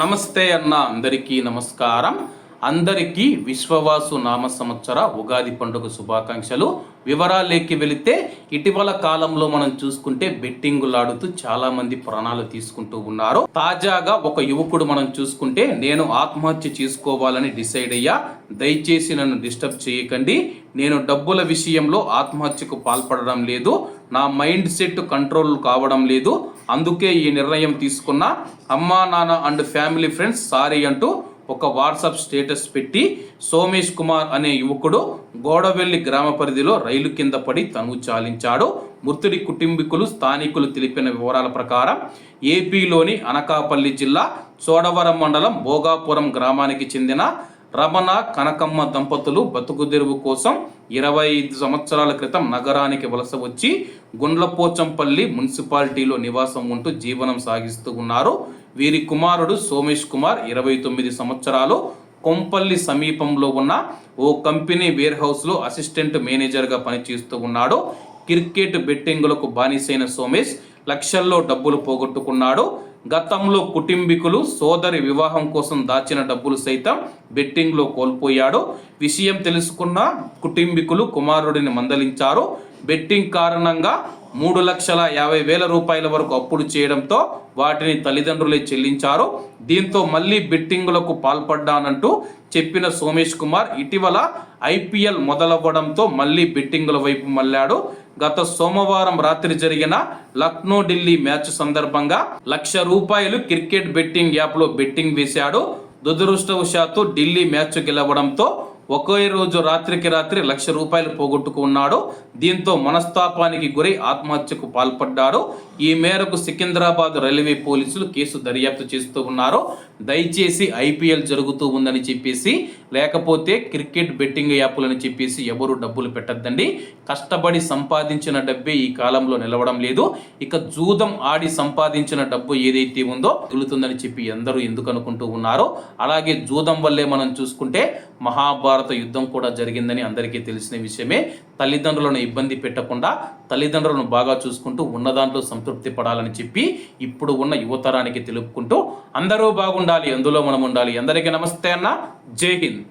నమస్తే అన్న అందరికీ నమస్కారం. అందరికీ విశ్వవాసు నామ సంవత్సర ఉగాది పండుగ శుభాకాంక్షలు. వివరాలేకి వెళితే ఇటీవల కాలంలో మనం చూసుకుంటే బెట్టింగులాడుతూ చాలా మంది ప్రాణాలు తీసుకుంటూ ఉన్నారు. తాజాగా ఒక యువకుడు మనం చూసుకుంటే నేను ఆత్మహత్య చేసుకోవాలని డిసైడ్ అయ్యా. దయచేసి నన్ను డిస్టర్బ్ చేయకండి. నేను డబ్బుల విషయంలో ఆత్మహత్యకు పాల్పడడం లేదు. నా మైండ్ సెట్ కంట్రోల్ కావడం లేదు. అందుకే ఈ నిర్ణయం తీసుకున్న అమ్మా నాన్న అండ్ ఫ్యామిలీ ఫ్రెండ్స్ సారీ అంటూ ఒక వాట్సాప్ స్టేటస్ పెట్టి సోమేష్ కుమార్ అనే యువకుడు గోడవెల్లి గ్రామ పరిధిలో రైలు కింద పడి తనువు చాలించాడు. మృతుడి కుటుంబీకులు స్థానికులు తెలిపిన వివరాల ప్రకారం ఏపీలోని అనకాపల్లి జిల్లా చోడవరం మండలం భోగాపురం గ్రామానికి చెందిన రమణ కనకమ్మ దంపతులు బతుకుదెరువు కోసం ఇరవై ఐదు సంవత్సరాల క్రితం నగరానికి వలస వచ్చి గుండ్లపోచంపల్లి మున్సిపాలిటీలో నివాసం ఉంటూ జీవనం సాగిస్తూ ఉన్నారు. వీరి కుమారుడు సోమేష్ కుమార్ ఇరవై తొమ్మిది సంవత్సరాలు కొంపల్లి సమీపంలో ఉన్న ఓ కంపెనీ వేర్ హౌస్లో అసిస్టెంట్ మేనేజర్గా పనిచేస్తూ ఉన్నాడు. క్రికెట్ బెట్టింగులకు బానిసైన సోమేష్ లక్షల్లో డబ్బులు పోగొట్టుకున్నాడు. గతంలో కుటుంబీకులు సోదరి వివాహం కోసం దాచిన డబ్బులు సైతం బెట్టింగ్లో కోల్పోయాడు. విషయం తెలుసుకున్న కుటుంబీకులు కుమారుడిని మందలించారు. బెట్టింగ్ కారణంగా మూడు లక్షల యాభై వేల రూపాయల వరకు అప్పులు చేయడంతో వాటిని తల్లిదండ్రులే చెల్లించారు. దీంతో మళ్ళీ బెట్టింగులకు పాల్పడ్డానంటూ చెప్పిన సోమేష్ కుమార్ ఇటీవల ఐపీఎల్ మొదలవ్వడంతో మళ్ళీ బెట్టింగుల వైపు మళ్ళాడు. గత సోమవారం రాత్రి జరిగిన లక్నో ఢిల్లీ మ్యాచ్ సందర్భంగా లక్ష రూపాయలు క్రికెట్ బెట్టింగ్ యాప్లో బెట్టింగ్ వేశాడు. దురదృష్టవశాత్తు ఢిల్లీ మ్యాచ్ గెలవడంతో ఒకే రోజు రాత్రికి రాత్రి లక్ష రూపాయలు పోగొట్టుకున్నాడు. దీంతో మనస్తాపానికి గురై ఆత్మహత్యకు పాల్పడ్డాడు. ఈ మేరకు సికింద్రాబాద్ రైల్వే పోలీసులు కేసు దర్యాప్తు చేస్తూ ఉన్నారు. దయచేసి ఐపీఎల్ జరుగుతూ ఉందని చెప్పేసి లేకపోతే క్రికెట్ బెట్టింగ్ యాప్లని చెప్పేసి ఎవరు డబ్బులు పెట్టద్దండి. కష్టపడి సంపాదించిన డబ్బే ఈ కాలంలో నిలవడం లేదు. ఇక జూదం ఆడి సంపాదించిన డబ్బు ఏదైతే ఉందో మిగులుతుందని చెప్పి అందరూ ఎందుకు అనుకుంటూ ఉన్నారో అలాగే జూదం వల్లే మనం చూసుకుంటే మహాభారత యుద్ధం కూడా జరిగిందని అందరికీ తెలిసిన విషయమే. తల్లిదండ్రులను ఇబ్బంది పెట్టకుండా తల్లిదండ్రులను బాగా చూసుకుంటూ ఉన్న దాంట్లో సంతృప్తి పడాలని చెప్పి ఇప్పుడు ఉన్న యువతరానికి తెలుపుకుంటూ అందరూ బాగుండాలి అందులో మనం ఉండాలి. అందరికీ నమస్తే అన్న. జై హింద్.